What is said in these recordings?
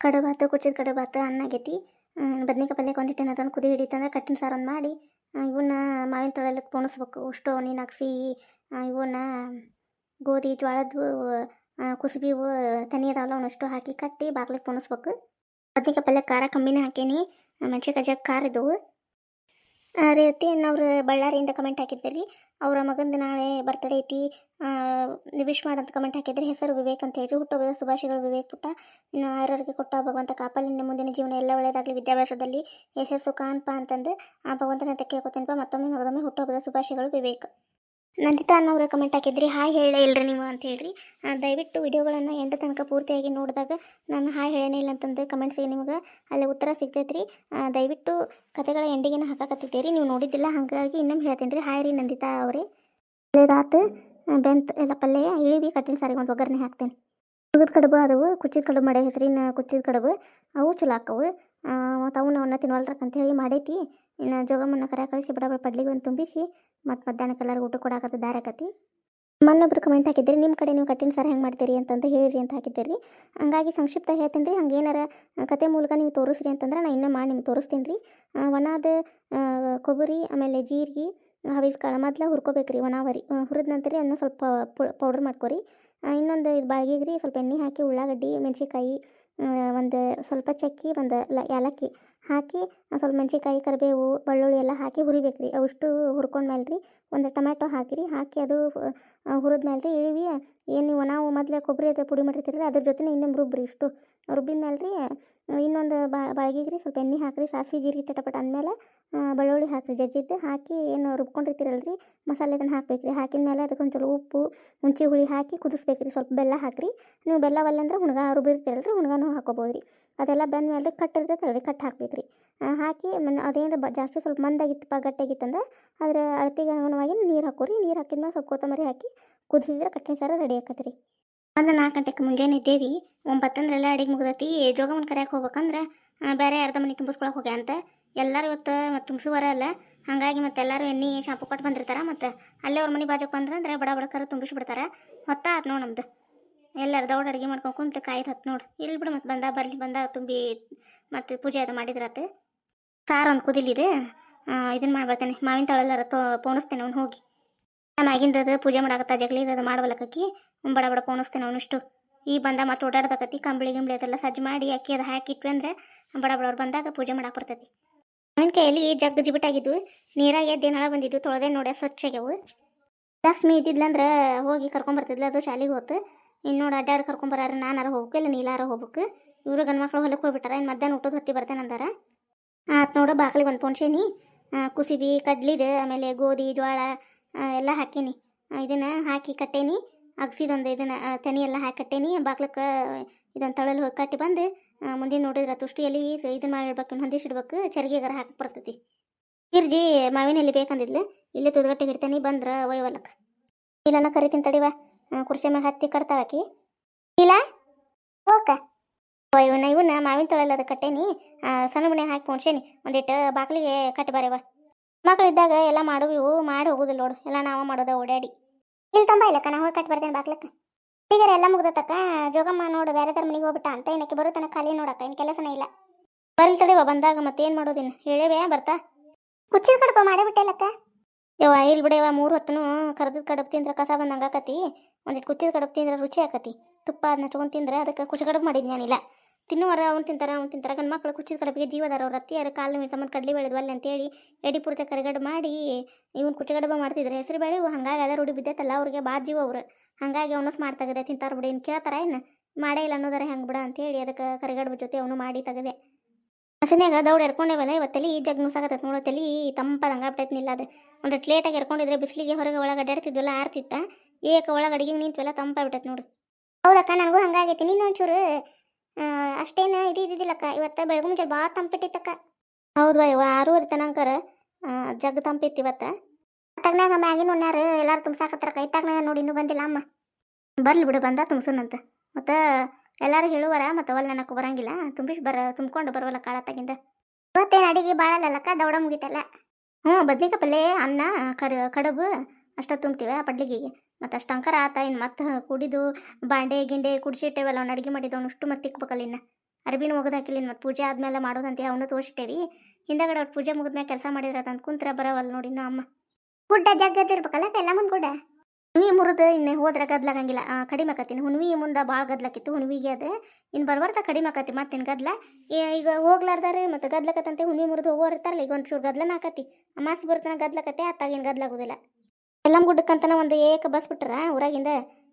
ಕಡುಬಾತು ಕುಚ್ಚಿದ ಕಡಬಾತು, ಅನ್ನ ಆಗೈತಿ ಬದ್ನಿಕಾಯಿ ಪಲ್ಯ ಕೊಂಡಿಟ್ಟೇನೆ ಅದನ್ನು ಕುದಿ ಹಿಡಿತಂದ್ರೆ ಕಟ್ಟಿನ ಸಾರನ್ನು ಮಾಡಿ ಇವನ್ನ ಮಾವಿನ ತೊಳೆಲಕ್ಕೆ ಪೋಣಿಸ್ಬೇಕು. ಉಷ್ಟು ನೀನು ಹಾಕ್ಸಿ ಇವನ್ನ ಗೋಧಿ ಜ್ವಾಳದ್ದು ಕುಸುಬಿ ತನಿ ಅದಾವಲ್ಲ ಅವನಷ್ಟು ಹಾಕಿ ಕಟ್ಟಿ ಬಾಗ್ಲಿಗೆ ಪೋಣಿಸ್ಬೇಕು. ಬದ್ನಿಕಾಯಿ ಪಲ್ಯ ಖಾರ ಕಮ್ಮಿನೇ ಹಾಕೇನಿ, ಮೆಣಸಿನ್ಕಾಯಿ ಖಾರ ಇದ್ದವು ರೀತಿ ಅವ್ರು ಬಳ್ಳಾರಿಯಿಂದ ಕಮೆಂಟ್ ಹಾಕಿದ್ರಿ. ಅವರ ಮಗಂದು ನಾಳೆ ಬರ್ತಡೇ ಐತಿ. ವಿಶ್ ಮಾಡಂತ ಕಮೆಂಟ್ ಹಾಕಿದ್ರೆ ಹೆಸರು ವಿವೇಕ್ ಅಂತ ಹೇಳಿ ಹುಟ್ಟುಹಬ್ಬದ ಶುಭಾಶಯಗಳು ವಿವೇಕ್ ಪುಟ್ಟ. ಇನ್ನು ಆರೋಗ್ಯ ಕೊಟ್ಟ ಭಗವಂತ ಕಾಪಾಡಿ ನಿನ್ನ ಮುಂದಿನ ಜೀವನ ಎಲ್ಲ ಒಳ್ಳೆಯದಾಗಲಿ ವಿದ್ಯಾಭ್ಯಾಸದಲ್ಲಿ ಯಶಸ್ಸು ಕಾನ್ಪ ಅಂತಂದು ಆ ಭಗವಂತನ ಅಂತ ಹಾಕೋತೇನಪ್ಪ ಮತ್ತೊಮ್ಮೆ, ಮಗದೊಮ್ಮೆ ಹುಟ್ಟುಹಬ್ಬದ ಶುಭಾಶಯಗಳು ವಿವೇಕ್. ನಂದಿತಾ ಅನ್ನೋರು ಕಮೆಂಟ್ ಹಾಕಿದ್ರಿ. ಹಾಯ್ ಹೇಳೇ ಇಲ್ಲರಿ ನೀವು ಅಂತ ಹೇಳ್ರಿ. ದಯವಿಟ್ಟು ವಿಡಿಯೋಗಳನ್ನು ಎಂಡ ತನಕ ಪೂರ್ತಿಯಾಗಿ ನೋಡಿದಾಗ ನಾನು ಹಾಯ್ ಹೇಳೇನೇ ಇಲ್ಲ ಅಂತಂದು ಕಮೆಂಟ್ಸಿಗೆ ನಿಮಗೆ ಅಲ್ಲಿ ಉತ್ತರ ಸಿಗ್ತೈತ್ರಿ. ದಯವಿಟ್ಟು ಕತೆಗಳ ಎಂಡಿಗೆನ ಹಾಕಾಕತ್ತಿದ್ದೀರಿ. ನೀವು ನೋಡಿದ್ದಿಲ್ಲ, ಹಾಗಾಗಿ ಇನ್ನೊಮ್ಮೆ ಹೇಳ್ತೀನಿ ರೀ. ಹಾಯ್ ರೀ ನಂದಿತಾ ಅವರೇ. ಇದಾತು ಬೆಂತ್, ಎಲ್ಲ ಪಲ್ಯ ಇಳಿವಿ ಕಟ್ಟಿನ ಸಾರಿಗೆ ಒಂದು ಒಗ್ಗರಣೆ ಹಾಕ್ತೇನೆ. ಹುಡುಗದ ಕಡುಬು, ಅದವು ಕುಚ್ಚಿದ ಕಡುಬು ಮಾಡೇ ಹೆಸರಿನ ಕುಚ್ಚಿದ ಕಡುಬು, ಅವು ಚಲೋ ಆಕ್ಕವು ಮತ್ತು ಅವನ್ನ ಅವನ್ನ ಅಂತ ಹೇಳಿ ಮಾಡೈತಿ. ಇನ್ನು ಜೋಗಮ್ಮನ ಕರೆ ಕಳಿಸಿ ಬಡಬಡ ಬಡ ಪಡ್ಲಿಗೆ ಒಂದು ತುಂಬಿಸಿ, ಮತ್ತು ಮಧ್ಯಾಹ್ನಕ್ಕೆ ಎಲ್ಲರಿಗೂ ಊಟ ಕೊಡಾಕತ್ತ ದಾರಿ ಆಕತಿ. ಮನ್ನೊಬ್ರು ಕಮೆಂಟ್ ಹಾಕಿದ್ರಿ ನಿಮ್ಮ ಕಡೆ ನೀವು ಕಟ್ಟಿನ ಸಾರು ಹೆಂಗೆ ಮಾಡ್ತೀರಿ ಅಂತಂದು ಹೇಳಿರಿ ಅಂತ ಹಾಕಿದ್ದೀರಿ ಹಂಗಾಗಿ ಸಂಕ್ಷಿಪ್ತ ಹೇಳ್ತೀನಿ ರೀ ಹಂಗೇನಾರ ಕತೆ ಮೂಲಕ ನೀವು ತೋರಿಸ್ರಿ ಅಂತಂದ್ರೆ ನಾನು ಇನ್ನೂ ಮಾಡಿ ನಿಮ್ಗೆ ತೋರಿಸ್ತೀನಿ ರೀ. ಒಣಾದ ಕೊಬ್ಬರಿ, ಆಮೇಲೆ ಜೀರಿಗೆ, ಹವಿಸ್ ಕಾಳು ಮೊದ್ಲು ಹುರ್ಕೋಬೇಕು ರೀ ಒಣಾವರಿ ಹುರಿದ ನಂತರ ಅದನ್ನ ಸ್ವಲ್ಪ ಪೌಡ್ರ್ ಮಾಡ್ಕೋರಿ. ಇನ್ನೊಂದು ಇದು ಬಾಳ್ಗಿಗೆ ರೀ ಸ್ವಲ್ಪ ಎಣ್ಣೆ ಹಾಕಿ, ಉಳ್ಳಾಗಡ್ಡಿ, ಮೆಣಸಿನ್ಕಾಯಿ ಒಂದು ಸ್ವಲ್ಪ ಚಕ್ಕಿ, ಒಂದು ಲ ಏಲಕ್ಕಿ ಹಾಕಿ ಸ್ವಲ್ಪ ಮೆಣಸಿನ್ಕಾಯಿ, ಕರಿಬೇವು, ಬೆಳ್ಳುಳ್ಳಿ ಎಲ್ಲ ಹಾಕಿ ಹುರಿಬೇಕು ರೀ ಅವಷ್ಟು ಹುರ್ಕೊಂಡ್ಮೇಲೆ ರೀ ಒಂದು ಟೊಮ್ಯಾಟೊ ಹಾಕಿರಿ. ಹಾಕಿ ಅದು ಹುರಿದ ಮೇಲೆ ರೀ ಇಳಿವಿ. ಏನು ನೀವು ನಾವು ಮೊದಲೇ ಕೊಬ್ಬರಿ ಅದು ಪುಡಿ ಮಾಡಿರ್ತೀರಲ್ಲ, ಅದ್ರ ಜೊತೆ ಇನ್ನೊಂದು ರುಬ್ಬ್ರಿ ಇಷ್ಟು. ರುಬ್ಬಿದ ಮೇಲೆ ರೀ ಇನ್ನೊಂದು ಬಾಳ್ಗಿಗೆ ರೀ ಸ್ವಲ್ಪ ಎಣ್ಣೆ ಹಾಕಿರಿ, ಸಾಸಿವೆ, ಜೀರಿಗೆ ಚಟಪಟ ಅಂದಮೇಲೆ ಬೆಳ್ಳುಳ್ಳಿ ಹಾಕಿರಿ, ಜಜ್ಜಿದ್ದು ಹಾಕಿ ಏನು ರುಬ್ಕೊಂಡಿರ್ತೀರಲ್ಲ ರೀ ಮಸಾಲೆ ಅದನ್ನು ಹಾಕ್ಬೇಕು ರೀ ಹಾಕಿದ ಮೇಲೆ ಅದಕ್ಕೆ ಸ್ವಲ್ಪ ಉಪ್ಪು ಹುಂಚಿ ಹುಳಿ ಹಾಕಿ ಕುದಿಸ್ಬೇಕು ರೀ ಸ್ವಲ್ಪ ಬೆಲ್ಲ ಹಾಕಿರಿ, ನೀವು ಬೆಲ್ಲ ಒಲ್ಲೆ ಅಂದ್ರೆ ಹುಣಗ ರುಬ್ಬಿರ್ತೀರಲ್ಲ ರೀ ಹುಣಗಾನು ಹಾಕೋಬೋದು ರೀ ಅದೆಲ್ಲ ಬೆಂದ ಮೇಲೆ ಕಟ್ ಇರ್ತೈತಲ್ಲ ರೀ ಕಟ್ ಹಾಕ್ಬೇಕು ರೀ ಹಾಕಿ ಅದೇನು ಬ, ಜಾಸ್ತಿ ಸ್ವಲ್ಪ ಮಂದಾಗಿತ್ತಪ್ಪ ಗಟ್ಟಿಯಾಗಿತ್ತಂದ್ರೆ, ಅದ್ರ ಅಳತೆಗೆ ಅನುಗುಣವಾಗಿ ನೀರು ಹಾಕೋರಿ, ನೀರು ಹಾಕಿದ್ಮೇಲೆ ಸ್ವಲ್ಪ ಕೊತ್ತಂಬರಿ ಹಾಕಿ ಕುದಿಸಿದ್ರೆ ಕಟ್ಟಿನ ಸಾರು ರೆಡಿ ಆಕತ್ತೆ ರೀ ಒಂದು ನಾಲ್ಕು ಗಂಟೆಗೆ ಮುಂಜಾನೆ ಇದ್ದೇವಿ ಒಂಬತ್ತಂದ್ರೆಲ್ಲ ಅಡಿಗೆ ಮುಗ್ದತಿ ಜೋಗಮ್ಮನ ಕರೆಯಕ್ಕೆ ಹೋಗ್ಬೇಕಂದ್ರೆ ಬೇರೆ ಅರ್ಧ ಮನೆ ತುಂಬಿಸ್ಕೊಳಕ್ಕೆ ಹೋಗ್ಯ ಅಂತ. ಎಲ್ಲರೂ ಇವತ್ತು ಮತ್ತು ತುಂಬಿಸುವರ ಅಲ್ಲ, ಹಾಗಾಗಿ ಮತ್ತೆ ಎಲ್ಲರೂ ಎಣ್ಣೆ, ಶಾಂಪು ಕೊಟ್ಟು ಬಂದಿರ್ತಾರೆ, ಮತ್ತು ಅಲ್ಲೇ ಅವ್ರ ಮನೆ ಬಾಜುಕ್ ಬಂದ್ರೆ ಅಂದ್ರೆ ಬಡ ಬಡ ಕರು ತುಂಬಿಸ್ಬಿಡ್ತಾರೆ ಹೊತ್ತ ಆತು ನೋಡಿ ನಮ್ದು. ಎಲ್ಲರೂ ದೌಡ್ ಅಡುಗೆ ಮಾಡ್ಕೊಂಡು ಕುಂತು ಕಾಯ್ದು ಹತ್ತು ನೋಡು. ಇಲ್ಲಿ ಬಿಡು ಮತ್ತು ಬಂದ, ಬರಲಿ ಬಂದ, ತುಂಬಿ ಮತ್ತು ಪೂಜೆ ಅದು ಮಾಡಿದ್ರತ್ತೆ ಸಾರು ಒಂದು ಕುದಿಲಿದೆ ಇದನ್ನು ಮಾಡ್ತೇನೆ ಮಾವಿನ ತಳೆಲ್ಲಾರ ತೋ, ಪೋಣಿಸ್ತೇನೆ ಅವ್ನು ಹೋಗಿ. ಮ್ಯಾಗಿಂದದು ಪೂಜೆ ಮಾಡಾಕತ್ತ ಜಗಲಿ ಅದು ಮಾಡಬಲ್ಲಕಿ ಬಡ ಬಡ ಪೋಣಿಸ್ತೇನೆ ಅವನಿಷ್ಟು. ಈ ಬಂದ ಮತ್ತು ಓಡಾಡ್ದಕತಿ ಕಂಬಳಿ ಗಿಂಬಳಿ ಅದೆಲ್ಲ ಸಜ್ಜು ಮಾಡಿ ಅಕ್ಕಿ ಅದು ಹಾಕಿಟ್ವಿ ಅಂದ್ರೆ ಬಡ ಬಡವ್ರು ಬಂದಾಗ ಪೂಜೆ ಮಾಡಕ್ಕೆ ಬರ್ತೈತಿ. ಮಾವಿನ ಕೈಯಲ್ಲಿ ಜಗ್ ಜಿಬಿಟ್ಟಾಗಿದ್ವು ನೀರಾಗೆ ಬಂದಿದ್ವು ಬಂದಿದ್ದು ತೊಳೆದೇ ನೋಡಿ ಸ್ವಚ್ಛಾಗ್ಯವು ಲಕ್ಷ್ಮಿ ಇದ್ದಿದ್ಲಂದ್ರೆ ಹೋಗಿ ಕರ್ಕೊಂಬರ್ತಿದ್ಲ ಅದು ಶಾಲೆಗೆ ಹೋತು. ಇನ್ನು ನೋಡಿ ಅಡ್ಡಾಡಿ ಕರ್ಕೊಂಬರಾರ ನಾನಾರ ಹೋಗ್ಬೇಕು ಇಲ್ಲ ನೀಲಾರ ಹೋಗ್ಬೇಕು. ಇವರು ಗಂಡು ಮಕ್ಳು ಹೊಲಕ್ಕೆ ಹೋಗ್ಬಿಟ್ಟಾರ ಇನ್ನು ಮಧ್ಯಾಹ್ನ ಊಟದ ಹೊತ್ತಿ ಬರ್ತೇನೆ ಅಂದಾರ. ಆತ್ ನೋಡು ಬಾಕ್ಲಿಗೆ ಒಂದು ಪೊಣ್ಸೇನಿ. ಕುಸಿಬಿ ಕಡ್ಲಿದು ಆಮೇಲೆ ಗೋಧಿ ಆ, ಎಲ್ಲ ಹಾಕೀನಿ. ಇದನ್ನು ಹಾಕಿ ಕಟ್ಟೇನಿ. ಅಗಸಿದೊಂದು ಇದನ್ನು ತೆನಿ ಎಲ್ಲ ಹಾಕಿ ಕಟ್ಟೇನಿ. ಬಾಗ್ಲಕ್ಕೆ ಇದನ್ನು ತಳಲು ಹೋಗಿ ಕಟ್ಟಿ ಬಂದು ಮುಂದೆ ನೋಡಿದ್ರೆ ತುಷ್ಟಿಯಲ್ಲಿ ಇದನ್ನು ಮಾಡಿಡ್ಬೇಕು ಹೊಂದಿಸಿಡ್ಬೇಕು ಚರಿಗೆಗಾರ ಹಾಕಿ ಬರ್ತೈತಿ ಗಿರ್ಜಿ ಮಾವಿನಲ್ಲಿ ಬೇಕಂದಿದ್ಲು, ಇಲ್ಲೇ ತುದ್ಗಟ್ಟೆ ಇಡ್ತೇನೆ ಬಂದ್ರೆ ಒಯ್ಯವಲ್ಲಕ್ಕೆ. ಇಲ್ಲನ ಕರಿತೀನಿ ತಡಿವ ಕುರ್ಚಿ ಮ್ಯಾಗ ಹತ್ತಿ ಕಟ್ತಾಳಕಿ ಇಲ್ಲ ಓಕ ಇವನ್ನ ಇವನ್ನ ಮಾವಿನ ತೊಳೆಲ್ಲ ಅದು ಕಟ್ಟೇನಿ. ಸಣ್ಣ ಮನೆ ಹಾಕಿ ಪೋಣ್ಸೇನಿ. ಒಂದಿಟ್ಟು ಬಾಗಿಲಿಗೆ ಕಟ್ಟಿ ಬರೇವ ಮಕ್ಕಳಿದ್ದಾಗ ಎಲ್ಲ ಮಾಡುವ ಇವು ಮಾಡಿ ಹೋಗುದಿಲ್ಲ ನೋಡು. ಎಲ್ಲ ನಾವು ಮಾಡೋದ ಓಡಾಡಿ. ಇಲ್ಲಿ ತಂಬ ಇಲ್ಲ ಕಣ ಹೋಗಿ ಕಟ್ಟಿ ಬರ್ತೇನೆ ಬಾಗ್ಲಕ್ಕ. ಈಗ ಎಲ್ಲ ಮುಗ್ದತಕ್ಕ ಜೋಗಮ್ಮ ನೋಡು ಬೇರೆ ತರ ಮನೆಗೆ ಹೋಗ್ಬಿಟ್ಟ ಅಂತ. ಏನಕ್ಕೆ ಬರುತ್ತಾನ ಖಾಲಿ ನೋಡಕ್ಕ ಇನ್ನು ಕೆಲಸನೇ ಇಲ್ಲ. ಬರಲ್ ತಡೆವ ಬಂದಾಗ ಮತ್ತೇನು ಮಾಡೋದಿನ ಹೇಳೇವೆ ಬರ್ತಾ. ಕುಚ್ಚಿದ ಕಡಪ ಮಾಡೇ ಯವ ಯವ್ವ ಇಲ್ಲಿ ಬಿಡವ ಮೂರು ಹೊತ್ತನು ಕರ್ದದ ಕಡಬು ತಿಂದ್ರ ಕಸ ಬಂದಂಗೆ ಆಕತಿ. ಒಂದಿಟ್ಟು ಕುಚ್ಚಿದ ಕಡಬು ತಿಂದ್ರ ರುಚಿ ಆಕತಿ. ತುಪ್ಪ ಅದನ್ನ ಹಚ್ಕೊಂಡ್ ತಿಂದ್ರೆ ಅದಕ್ಕೆ ಕುಚ್ಚ ಕಡಬು ಮಾಡಿದ್ ನಾನಿಲ್ಲ ತಿನ್ನುವರ, ಅವ್ನು ತಿಂತಾರ ಅವ್ನು ತಿಂತಾರ. ಗಂಡು ಮಕ್ಕಳು ಕುಚ್ಚಿದ ಕಡಬಿಗೆ ಜೀವದಾರ. ಅವ್ರ ಅತ್ತಿಯಾರ ಕಾಲು ಸಂಬಂಧ ಕಡ್ಲಿ ಬೆಳೆದ್ವಲ್ಲ ಅಂತೇಳಿ ಎಡಿ ಪೂರ್ತಿ ಕರಿಗಡು ಮಾಡಿ ಇವ್ನು ಕುಚ್ಚಗಡಬ ಮಾಡ್ತಿದ್ರೆ ಹೆಸರು ಬೇಳೆ ಹಂಗಾಗಿ ಅದ ರೂಢಿ ಬಿದ್ದೈತಲ್ಲ, ಅವ್ರಿಗೆ ಬಾ ಜೀವ ಅವ್ರು. ಹಂಗಾಗಿ ಅವನಸ್ ಮಾಡಿ ತೆಗೆದೆ ತಿಂತಾರ ಬಿಡಿ ಇನ್ನು ಕೇಳ್ತಾರ ಏನು? ಮಾಡೇ ಇಲ್ಲ ಅನ್ನೋದಾರ ಹೆಂಗೆ ಬಿಡ ಅಂತೇಳಿ ಅದಕ್ಕೆ ಕರಿಗಡಬ ಜೊತೆ ಅವನು ಮಾಡಿ ತೆಗದೆ. ಹಸನ್ಯಾಗ ದೌಡ್ ಎರ್ಕೊಂಡೇವಲ್ಲ ಇವತ್ತಲ್ಲಿ ಈ ಜಗ್ ಈ ನೋಡತ್ತಲ್ಲಿ ತಂಪದಂಗ ಆಗ್ಬಿಟ್ಟೈತಿ ನಿಲ್ಲ ಅದು. ಒಂದು ಲೇಟಾಗಿ ಎರ್ಕೊಂಡಿದ್ರೆ ಬಿಸಿಲಿಗೆ ಹೊರಗೆ ಒಳಗೆ ಅಡ್ಡಾಡ್ತಿದ್ವಲ್ಲ ಆರ್ತಿತ್ತ. ಏಕ ಒಳಗೆ ಅಡಿಗೆ ನಿಂತ್ವೆಲ್ಲ ತಂಪಾಗ್ಬಿಟ್ಟೈತಿ ನೋಡು. ಹೌದಕ್ಕ, ನನಗೂ ಹಂಗಾಗೈತಿ. ನೀನು ಒಂಚೂರು ಅಷ್ಟೇನು ಇದು ಇದ್ದಿದ್ದಿಲ್ಲಕ್ಕ ಇವತ್ತು ಬೆಳಗ್ಗೆ ಮುಂಚೆ ಭಾಳ ತಂಪಿಟ್ಟಿತ್ತಕ್ಕ. ಹೌದು ಇವ ಆರೂವರೆ ತನಕರ ಜಗ್ ತಂಪಿತ್ತು ಇವತ್ತು. ಅತ್ತಾಗ ಮ್ಯಾಗಿನ ಉಣ್ಣಾರು ಎಲ್ಲಾರು ತುಂಬಸಾಕತ್ತಾರಕ್ಕ. ತಗ್ನಾಗ ನೋಡಿ ಇನ್ನೂ ಬಂದಿಲ್ಲ ಅಮ್ಮ. ಬರ್ಲಿ ಬಿಡು, ಬಂದ ತುಂಬ್ಸನಂತ. ಮತ್ತು ಎಲ್ಲರೂ ಹೇಳುವರ, ಮತ್ತು ಅವಲ್ ನನಗೆ ಬರಂಗಿಲ್ಲ. ತುಂಬಿಸಿ ಬರ, ತುಂಬ್ಕೊಂಡು ಬರವಲ್ಲ ಕಾಳತ್ತಾಗಿಂದ ಇವತ್ತೇನು ಅಡಿಗೆ ಭಾಳಲ್ಲಕ್ಕ ದೌಡ ಮುಗಿತಲ್ಲ. ಹ್ಞೂ ಬದ್ನಿಕಾಯಿ ಪಲ್ಲೆ ಅನ್ನ ಕಡ ಕಡುಬು ಅಷ್ಟ ತುಂಬ್ತೀವ ಪಡ್ಲಿಗೆಗೆ ಮತ್ತು ಅಷ್ಟು ಅಂಕರ ಆತ ಇನ್ನು ಮತ್ತೆ ಕುಡಿದು ಬಾಂಡೆ ಗಿಂಡೆ ಕುಡಿಸಿಟ್ಟೇವಲ್ಲ ಅವ್ನು ಅಡುಗೆ ಮಾಡಿದ್ದು ಅವ್ನು ಅಷ್ಟು ಮತ್ತೆ ತಿಕ್ಬೇಕಲ್ಲ ಇನ್ನು. ಅರ್ಬಿನ ಒಗದು ಹಾಕಿಲ್ಲ ಮತ್ತು ಪೂಜೆ ಆದಮೇಲೆ ಮಾಡೋದಂತೆ ಅವನು ತೋರಿಸಿಟ್ಟೇವಿ. ಹಿಂದಗಡೆ ಅವ್ರು ಪೂಜೆ ಮುಗಿದ್ಮೇಲೆ ಕೆಲಸ ಮಾಡಿದ್ರೆ ಅಂತ ಕುಂತ್ರ ಬರವಲ್ಲ ನೋಡಿ ನಾ ಅಮ್ಮ. ಗುಡ್ಡ ಜಗ್ಗದಿರ್ಬೇಕಲ್ಲ ಎಲ್ಲ ಮುಂದೆ ಗುಡ್ಡ? ಹುಣ್ವಿ ಮುರಿದು ಇನ್ನು ಹೋದ್ರೆ ಗದ್ಲಾಗಂಗಿಲ್ಲ. ಆ, ಕಡಿಮೆ ಆಕತ್ತೀನಿ ಹುಣ್ವಿ ಮುಂದೆ ಭಾಳ ಗದ್ಲಾಕಿತ್ತು ಹುಣ್ವಿಗೆ ಅದು. ಇನ್ನು ಬರ್ಬಾರ್ದ ಕಡಿಮೆ ಆಕತಿ ಮತ್ತೇನು ಗದ್ಲ. ಈಗ ಹೋಗ್ಲಾರ್ದಾರೆ ಮತ್ತು ಗದ್ಲಕತ್ತಂತೆ ಹುಣ್ವಿ ಮುರಿದು ಹೋಗೋರು ಇರ್ತಾರಲ್ಲ ಈಗ ಒಂಚೂರು ಗದ್ಲನ ಆಕತಿ. ಅಮಾಸಿ ಬರ್ತನ ಗದ್ಲಕತ್ತೆ ಅತ್ತಾಗೇನು ಗದ್ಲಾಗೋದಿಲ್ಲ ಎಲ್ಲಮ್ಮ ಗುಡ್ಡಕ್ಕಂತನ ಒಂದು ಏಕ ಬಸ್ ಬಿಟ್ರ ಊರಾಗಿಂದ.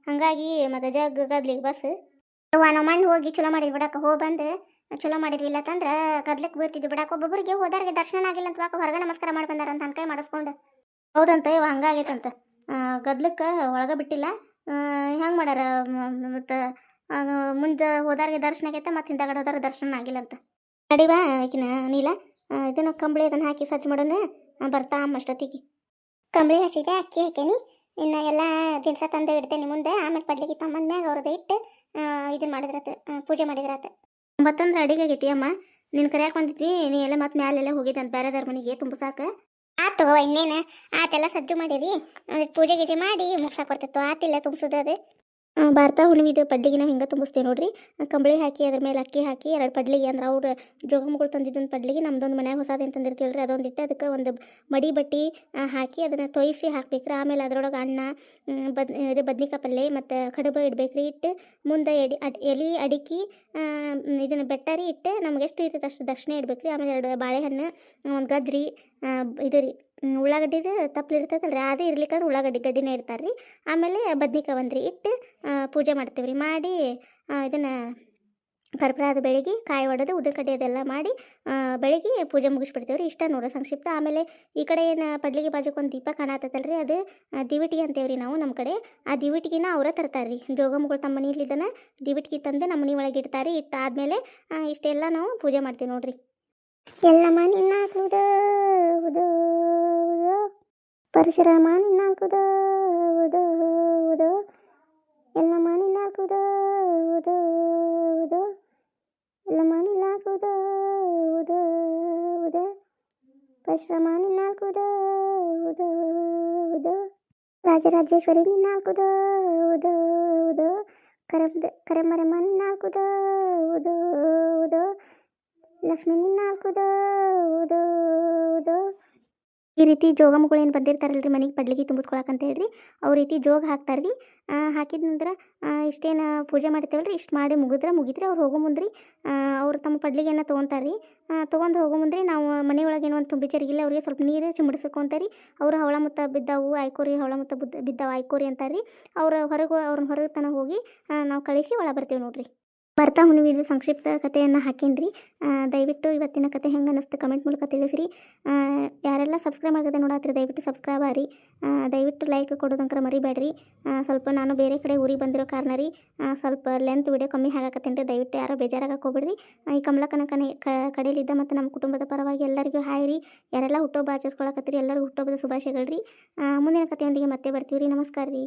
ಹಂಗಾಗಿ ಮತ್ತೆ ಗದ್ಲಿಗೆ ಬಸ್ ನಾವು ಮಣ್ಣು ಹೋಗಿ ಚಲೋ ಮಾಡಿದ್ವಿ ಬಿಡಕ್ಕೆ ಹೋಗಿ ಬಂದು. ಚಲೋ ಮಾಡಿದ್ವಿ ಇಲ್ಲ ತಂದ್ರೆ ಗದ್ಲಕ್ಕೆ ಬೀಳ್ತಿದ್ವಿ ಬಿಡಕ್ಕೆ ಒಬ್ಬೊಬ್ಬರಿಗೆ ಹೋದಾರಿಗೆ ದರ್ಶನ ಆಗಿಲ್ಲ ಅಂತ ವಾಕ ಹೊರಗೆ ನಮಸ್ಕಾರ ಮಾಡಿ ಬಂದಾರ ಅಂತ ಅನ್ಕೈ ಮಾಡಿಸ್ಕೊಂಡು. ಹೌದಂತ ಇವ ಹಂಗಾಗೈತಂತ. ಗದ್ಲಕ್ಕೆ ಒಳಗೆ ಬಿಟ್ಟಿಲ್ಲ. ಹೆಂಗೆ ಮಾಡ್ಯಾರ? ಮತ್ತು ಮುಂದೆ ಹೋದಾರಿಗೆ ದರ್ಶನ ಆಗೈತೆ ಮತ್ತು ಹಿಂದಗಡೆ ಹೋದಾರ ದರ್ಶನ ಆಗಿಲ್ಲ ಅಂತ. ನಡಿವಾ ಆಕಿನ ನೀಲ? ಇದನ್ನು ಇದನ್ನ ಕಂಬಳಿ ಅದನ್ನ ಹಾಕಿ ಸಜ್ಜು ಮಾಡೋಣ. ಬರ್ತಾ ಅಮ್ಮ ಅಷ್ಟೊತ್ತಿಗೆ. ಕಂಬಳಿ ಹಚ್ಚಿದೆ, ಅಕ್ಕಿ ಹಾಕೇನಿ. ಇನ್ನು ಎಲ್ಲ ದಿನಸ ತಂದು ಇಡ್ತೇನೆ ಮುಂದೆ. ಆಮೇಲೆ ಪಡ್ಲಿಕ್ಕೆ ತಮ್ಮಂದ್ಮ್ಯಾಗ ಅವ್ರದ್ದು ಇಟ್ಟು ಇದನ್ನ ಮಾಡಿದ್ರಾತ ಪೂಜೆ ಮಾಡಿದ್ರಾತ. ಮತ್ತೊಂದು ಅಡಿಗೆ ಆಗೈತಿ ಅಮ್ಮ. ನಿನ್ನ ಕರೆಯಕ್ಕೆ ಬಂದಿದ್ವಿ, ನೀ ಎಲ್ಲ ಮತ್ತೆ ಮ್ಯಾಲೆಲ್ಲ ಹೋಗಿದ್ದೆ ಅಂತ ಬೇರೆದವ್ರ ಮನೆಗೆ ಸಾಕು. ಆತು ಇನ್ನೇನು. ಆತೆಲ್ಲ ಸಜ್ಜು ಮಾಡಿರಿ. ಪೂಜೆ ಗೀಜೆ ಮಾಡಿ ಮುಗ್ಸಾಕ್ ಬರ್ತಿತ್ತು ಆತಿಲ್ಲ ತುಂಬಿಸೋದು ಅದು. ಭಾರತ ಪಡ್ಲಿಗೆ ನಾವು ಹಿಂಗೆ ತುಂಬಿಸ್ತೀವಿ ನೋಡ್ರಿ? ಕಂಬಳಿ ಹಾಕಿ ಅದ್ರ ಮೇಲೆ ಅಕ್ಕಿ ಹಾಕಿ ಎರಡು ಪಡ್ಲಿಗೆ ಅಂದ್ರೆ ಅವ್ರು ಜೋಗಮ್ಮಗಳು ತಂದಿದ್ದೊಂದು ಪಡ್ಲಿಗೆ ನಮ್ದೊಂದು ಮನ್ಯಾಗ ಹೊಸದೇನು ರೀ ಅದೊಂದು ಇಟ್ಟು ಅದಕ್ಕೆ ಒಂದು ಮಡಿ ಬಟ್ಟಿ ಹಾಕಿ ಅದನ್ನು ತೊಯ್ಸಿ ಹಾಕ್ಬೇಕ್ರಿ. ಆಮೇಲೆ ಅದರೊಳಗೆ ಮ್, ಬದ್ ಇದು ಬದ್ನಿಕಾಯಿ ಪಲ್ಯ ಮತ್ತು ಕಡುಬು ಇಡ್ಬೇಕ್ರಿ. ಇಟ್ಟು ಮುಂದೆ ಎಡಿ ಅಡ್ ಎಲೆ ಅಡಿಕೆ ಇದನ್ನು ಬೆಟ್ಟರಿ ಇಟ್ಟು ನಮ್ಗೆ ಎಷ್ಟು ಇರ್ತೈತೆ ಅಷ್ಟು ದಕ್ಷಿಣ ರೀ ಆಮೇಲೆ ಎರಡು ಬಾಳೆಹಣ್ಣು ಒಂದು ಗದ್ರಿ ಇದು ರೀ. ಉಳ್ಳಾಗಡ್ಡಿದು ತಪ್ಪಲು ರೀ ಅದೇ ಇರ್ಲಿಕ್ಕಂದ್ರೆ ಉಳ್ಳಾಗಡ್ಡಿ ಗಡ್ಡಿನೇ ಇಡ್ತಾರೆ ರೀ ಆಮೇಲೆ ಬದ್ನಿಕಾಯಿ ರೀ ಇಟ್ಟು ಪೂಜೆ ಮಾಡ್ತೀವಿ ರೀ ಮಾಡಿ ಇದನ್ನು ಕರ್ಪೂರದ ಬೆಳಗ್ಗೆ ಕಾಯಿ ಒಡೆದು ಉದ್ದ ಕಡ್ಡಿ ಅದೆಲ್ಲ ಮಾಡಿ ಬೆಳಗ್ಗೆ ಪೂಜೆ ಮುಗಿಸ್ಬಿಡ್ತೇವೆ ರೀ ಇಷ್ಟ ನೋಡ್ರಿ ಸಂಕ್ಷಿಪ್ತ. ಆಮೇಲೆ ಈ ಕಡೆ ಏನು ಪಡ್ಲಿಗೆ ಬಾಜುಕ್ ಒಂದು ದೀಪ ರೀ ಅದು ದಿವಿಟಿ ಅಂತೇವೆ ರೀ ನಾವು ನಮ್ಮ ಕಡೆ. ಆ ದಿವಿಟಿಗಿನ ಅವರ ತರ್ತಾರೆ ರೀ ಜೋಗಮ್ಮಗಳು ತಮ್ಮ ಮನೆಯಲ್ಲಿದ್ದನ ದಿವಿಟಿಗೆ ತಂದು ನಮ್ಮ ಮನೆ ಒಳಗೆ ಇಡ್ತಾರೆ ಇಟ್ಟಾದ್ಮೇಲೆ ಇಷ್ಟೆಲ್ಲ ನಾವು ಪೂಜೆ ಮಾಡ್ತೀವಿ ನೋಡ್ರಿ. ಎಲ್ಲ ಮನೆ ನಾಲ್ಕುದ, ಉದೋ ಉದೋ. ಪರಶುರಾಮ ನಾಲ್ಕುದ, ಉದೋ ಉದೋ. ಎಲ್ಲ ಮನೆ ನಾಲ್ಕುದ, ಉದೋ ಉದೋ. ಎಲ್ಲ ಮನೆ ನಾಲ್ಕುದ, ಉದೋ ಉದೋ. ಪರಶುರಾಮ ಉದೋ ರಾಜರಾಜೇಶ್ವರಿ ನಾಲ್ಕುದ, ಉದೋ ಉದೋ. ಕರಮ ಲಕ್ಷ್ಮೀ ನಿನ್ನ ಉದೋ ಈ ರೀತಿ ಜೋಗಮ್ಗಳು ಏನು ಬಂದಿರ್ತಾರಲ್ರಿ ಮನೆಗೆ ಪಡ್ಲಿಗೆ ತುಂಬಿಸ್ಕೊಳಕಂತ ಹೇಳ್ರಿ. ಅವ್ರ ರೀತಿ ಜೋಗ ಹಾಕ್ತಾರೆ ರೀ ಹಾಕಿದ ನಂತರ ಇಷ್ಟೇನು ಪೂಜೆ ಮಾಡ್ತೇವಲ್ಲ ರೀ ಇಷ್ಟು ಮಾಡಿ ಮುಗಿದ್ರೆ ಮುಗಿದ್ರೆ ಅವ್ರು ಹೋಗೋ ಮುಂದ್ರಿ ಅವ್ರು ತಮ್ಮ ಪಡ್ಲಿಗೆನ ತೊಗೊಂತಾರ್ರಿ. ತೊಗೊಂಡು ಹೋಗೋ ಮುಂದ್ರಿ ನಾವು ಮನೆ ಒಳಗೆ ಏನೋ ಒಂದು ತುಂಬಿ ಚರಿಗಿಲ್ಲ ಅವ್ರಿಗೆ ಸ್ವಲ್ಪ ನೀರು ಚಿಮಡಿಸ್ಬೇಕು ಅಂತಾರೀ ಅವ್ರು ಹವಳ ಮುತ್ತ ಬಿದ್ದಾವು, ಆಯ್ಕೋರಿ ಹವಳ ಮುತ್ತ ಬಿದ್ದ, ಬಿದ್ದಾವು, ಆಯ್ಕೋರಿ ಅಂತಾರೆ ರೀ ಅವ್ರು ಹೊರಗೆ ಅವ್ರನ್ನ ಹೊರಗೆ ತನಕ ಹೋಗಿ ನಾವು ಕಳಿಸಿ ಒಳ ಬರ್ತೀವಿ ನೋಡ್ರಿ. ಬರ್ತಾ ಹುಣ್ಣಿಮೆದು ಸಂಕ್ಷಿಪ್ತ ಕಥೆಯನ್ನು ಹಾಕೇನ್ರಿ. ದಯವಿಟ್ಟು ಇವತ್ತಿನ ಕತೆ ಹೆಂಗೆ ಅನ್ನಿಸ್ತು ಕಮೆಂಟ್ ಮೂಲಕ ತಿಳಿಸ್ರಿ. ಯಾರೆಲ್ಲ ಸಬ್ಸ್ಕ್ರೈಬ್ ಆಗದೆ ನೋಡಾತ್ರಿ, ದಯವಿಟ್ಟು ಸಬ್ಸ್ಕ್ರೈಬ್ ಆರಿ. ದಯವಿಟ್ಟು ಲೈಕ್ ಕೊಡೋದಂಕರ ಮರಿಬೇಡ್ರಿ ಸ್ವಲ್ಪ ನಾನು ಬೇರೆ ಕಡೆ ಊರಿಗೆ ಬಂದಿರೋ ಕಾರಣ ರೀ. ಸ್ವಲ್ಪ ಲೆಂತ್ ವಿಡಿಯೋ ಕಮ್ಮಿ ಹಾಕತ್ತೇನೆ ರೀ ದಯವಿಟ್ಟು ಯಾರೋ ಬೇಜಾರಾಗಕ್ಕೆ ಹೋಗ್ಬೇಡ್ರಿ. ಈ ಕಮಲಕ್ಕನ ಕನೆ ಕಡೆಯಲ್ಲಿದ್ದ ಮತ್ತು ನಮ್ಮ ಕುಟುಂಬದ ಪರವಾಗಿ ಎಲ್ಲರಿಗೂ ಹಾಯ್ ರೀ. ಯಾರೆಲ್ಲ ಹುಟ್ಟುಹಬ್ಬ ಆಚರಿಸ್ಕೊಳಕತ್ತೀರಿ, ಎಲ್ಲರಿಗೂ ಹುಟ್ಟುಹಬ್ಬದ ಶುಭಾಶಯಗಳು ರೀ ಮುಂದಿನ ಕಥೆಯೊಂದಿಗೆ ಮತ್ತೆ ಬರ್ತೀವಿ ರೀ ನಮಸ್ಕಾರ ರೀ